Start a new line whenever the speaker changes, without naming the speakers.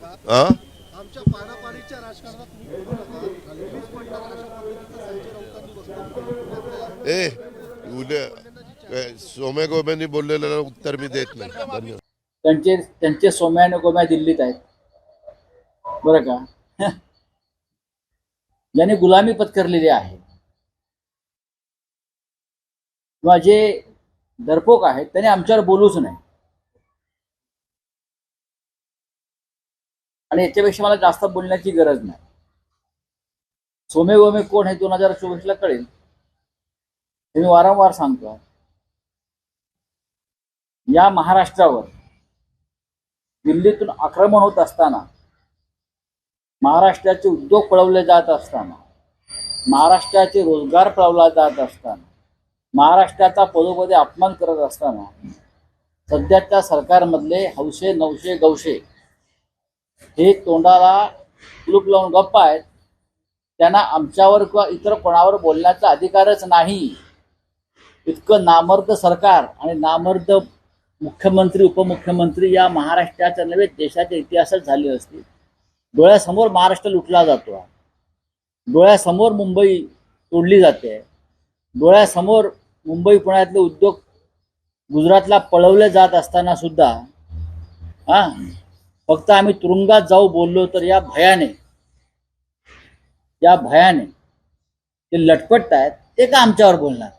हा. ए उद्या सोम्या गोम्यांनी बोललेलं उत्तर मी देत नाही. धन्यवाद.
त्यांचे त्यांचे सोम्या आणि गोम्या दिल्लीत आहेत. बरं का? ज्यांनी गुलामी पत्करलेली आहे. किंवा जे डरपोक आहेत त्यांनी आमच्यावर बोलूच नाही आणि याच्यापेक्षा मला जास्त बोलण्याची गरज नाही. सोमे गोमे कोण हे दोन हजार चोवीसला कळेल. हे मी वारंवार सांगतो. या महाराष्ट्रावर दिल्लीतून आक्रमण होत असताना महाराष्ट्राचे उद्योग पळवले जात असताना महाराष्ट्राचे रोजगार पळवला जात असताना महाराष्ट्राचा पदोपदी अपमान करत असताना सध्याच्या सरकारमधले हौशे नवशे गवशे हे तोंडाला कुलूप लावून गप्प आहेत. त्यांना आमच्यावर किंवा इतर कोणावर बोलण्याचा अधिकारच नाही. इतकं नामर्द सरकार आणि नामर्द मुख्यमंत्री उपमुख्यमंत्री या महाराष्ट्राच्या नव्हे देशाच्या इतिहासात झाले असते. डोळ्यासमोर महाराष्ट्र लुटला जातो. डोळ्यासमोर मुंबई तोडली जाते. डोळ्यासमोर मुंबई पुण्यातले उद्योग गुजरातला पळवले जात असताना सुद्धा हा फक्त आम्ही तुरुंगात जाऊ बोललो तर या भयाने या भयाने ते लटपट आहेत ते का आमच्यावर बोलणार?